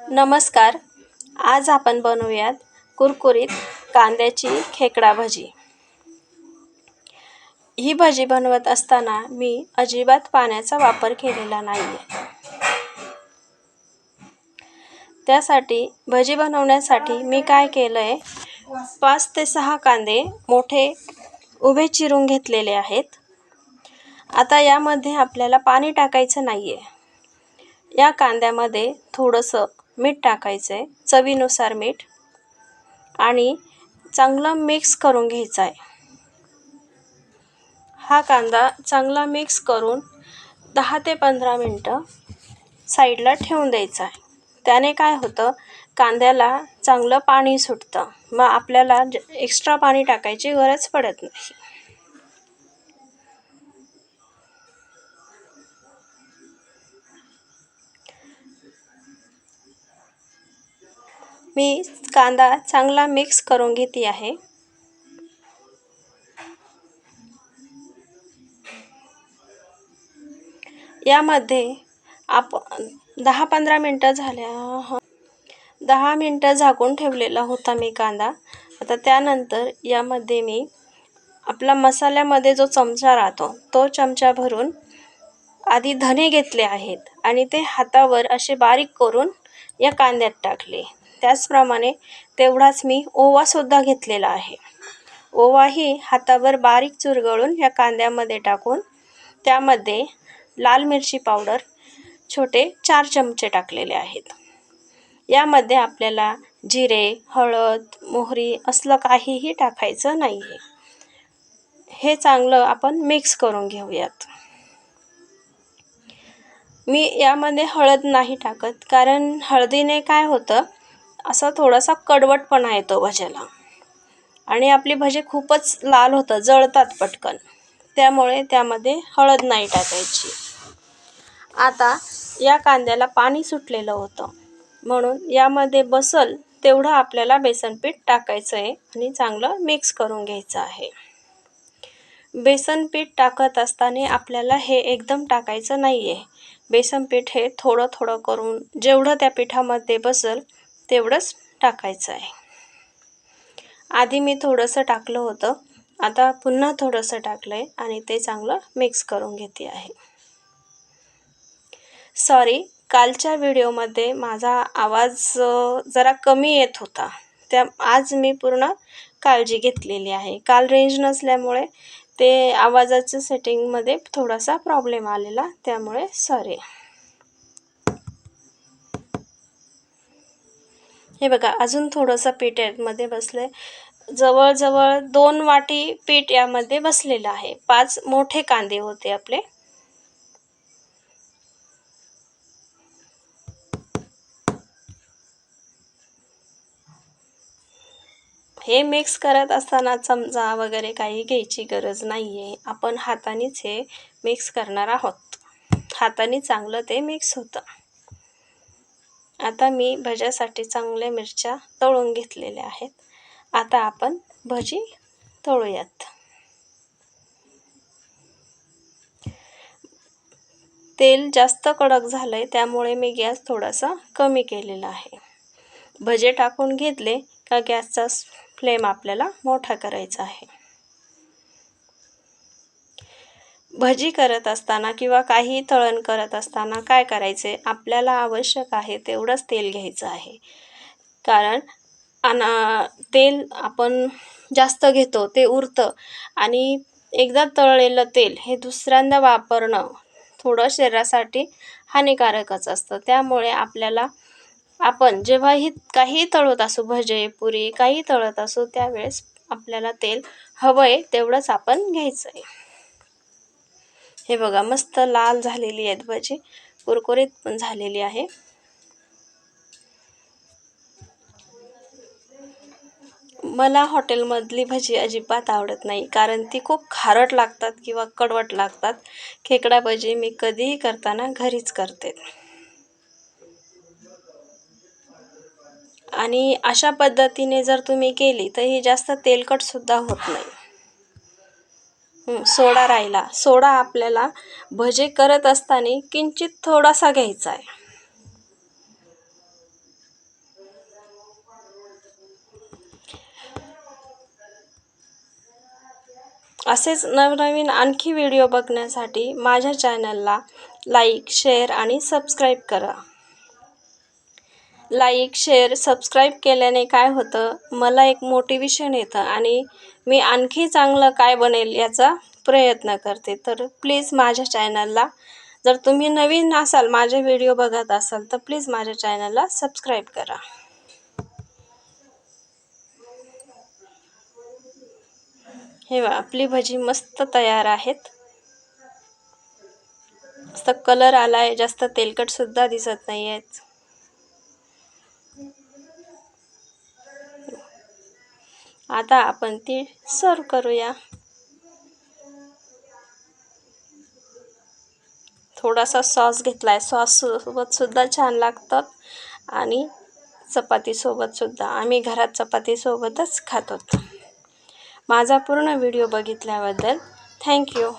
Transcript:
नमस्कार. आज आपण बनवूयात कुरकुरीत कांद्याची खेकडा भजी. ही भजी बनवत असताना मी अजिबात पाण्याचा वापर केलेला नाही आहे त्यासाठी भजी बनवण्यासाठी मी काय केलं आहे पाच ते सहा कांदे मोठे उभे चिरून घेतलेले आहेत. आता यामध्ये आपल्याला पाणी टाकायचं नाही आहे या कांद्यामध्ये थोडंसं मीठ टाकायचं आहे चवीनुसार मीठ आणि चांगलं मिक्स करून घ्यायचं आहे हा कांदा चांगला मिक्स करून दहा ते पंधरा मिनटं साईडला ठेवून द्यायचा आहे त्याने काय होतं कांद्याला चांगलं पाणी सुटतं. मग आपल्याला एक्स्ट्रा पाणी टाकायची गरज पडत नाही. मी कांदा चांगला मिक्स करून घेते आहे. यामध्ये आप दहा पंधरा मिनटं झाल्या दहा मिनटं झाकून ठेवलेला होता मी कांदा. आता त्यानंतर यामध्ये मी आपला मसाल्यामध्ये जो चमचा राहतो तो चमचा भरून आधी धने घेतले आहेत आणि ते हातावर असे बारीक करून या कांद्यात टाकले. त्याचप्रमाणे तेवढाच मी ओवासुद्धा घेतलेला आहे. ओवाही हातावर बारीक चुरगळून या कांद्यामध्ये टाकून त्यामध्ये लाल मिरची पावडर छोटे चार चमचे टाकलेले आहेत. यामध्ये आपल्याला जिरे हळद मोहरी असलं काहीही टाकायचं नाही आहे हे चांगलं आपण मिक्स करून घेऊयात. मी यामध्ये हळद नाही टाकत कारण हळदीने काय होतं असा थोडासा कडवटपणा येतो भज्याला. आणि आपली भजे खूपच लाल होतं जळतात पटकन. त्यामुळे त्यामध्ये हळद नाही टाकायची. आता या कांद्याला पाणी सुटलेलं होतं. म्हणून यामध्ये बसल तेवढं आपल्याला बेसनपीठ टाकायचं आहे आणि चांगलं मिक्स करून घ्यायचं आहे. बेसनपीठ टाकत असताना आपल्याला हे एकदम टाकायचं नाही आहे बेसनपीठ हे थोडं थोडं करून जेवढं त्या पिठामध्ये बसल तेवढंच टाकायचं आहे. आधी मी थोडंसं टाकलं होतं. आता पुन्हा थोडंसं टाकलं आहे आणि ते चांगलं मिक्स करून घेते आहे. सॉरी कालच्या व्हिडिओमध्ये माझा आवाज जरा कमी येत होता. त्या आज मी पूर्ण काळजी घेतलेली आहे. काल रेंज नसल्यामुळे ते आवाजाच्या सेटिंगमध्ये थोडासा प्रॉब्लेम आलेला त्यामुळे सॉरी हे बघा अजून थोडंसं पीठ यामध्ये बसलं आहे जवळजवळ दोन वाटी पीठ यामध्ये बसलेलं आहे. पाच मोठे कांदे होते आपले. हे मिक्स करत असताना चमचा वगैरे काही घ्यायची गरज नाही आहे आपण हातानेच हे मिक्स करणार आहोत. हाताने चांगलं ते मिक्स होतं. आता मी भज्यासाठी चांगल्या मिरच्या तळून घेतलेल्या आहेत. आता आपण भजी तळूयात. तेल जास्त कडक झालं आहे त्यामुळे मी गॅस थोडासा कमी केलेला आहे. भजे टाकून घेतले का गॅसचा फ्लेम आपल्याला मोठा करायचा आहे. भजी करत असताना किंवा काही तळण करत असताना काय करायचे? आपल्याला आवश्यक आहे तेवढंच तेल घ्यायचं आहे. कारण आणि तेल आपण जास्त घेतो ते उरतं. आणि एकदा तळलेलं तेल हे दुसऱ्यांदा वापरणं थोडं शरीरासाठी हानिकारकच असतं. त्यामुळे आपल्याला आपण जेव्हाही काही तळत असू भजे पुरी काही तळत असू त्यावेळेस आपल्याला तेल हवं आहे तेवढंच आपण घ्यायचं आहे हे बघा मस्त लाल झालेली आहेत भजी. कुरकुरीत पण झालेली आहे. मला हॉटेलमधली भजी अजिबात आवडत नाही कारण ती खूप खारट लागतात किंवा कडवट लागतात. खेकडा भजी मी कधीही करताना घरीच करते. आणि अशा पद्धतीने जर तुम्ही केली तर ही जास्त तेलकटसुद्धा होत नाही. सोडा राहिला. सोडा आपल्याला. भजे करत असताना किंचित थोडासा घ्यायचा आहे. असेच नवनवीन आणखी व्हिडिओ बघण्यासाठी माझ्या चॅनलला लाईक शेअर आणि सबस्क्राईब करा. लाईक शेअर सबस्क्राईब केल्याने काय होतं? मला एक मोटिवेशन येतं आणि मी आणखी चांगलं काय बनेल याचा प्रयत्न करते. तर प्लीज माझ्या चॅनलला जर तुम्ही नवीन असाल माझे व्हिडिओ बघत असाल तर प्लीज माझ्या चॅनलला सबस्क्राईब करा. हे वा आपली भजी मस्त तयार आहेत. मस्त कलर आला आहे जास्त तेलकटसुद्धा दिसत नाही आहेत आता आपण ती सर्व करूया. थोडासा सॉस घेतला आहे सॉससोबतसुद्धा छान लागतात. आणि चपातीसोबतसुद्धा आम्ही घरात चपातीसोबतच खातो माझा पूर्ण व्हिडिओ बघितल्याबद्दल थँक्यू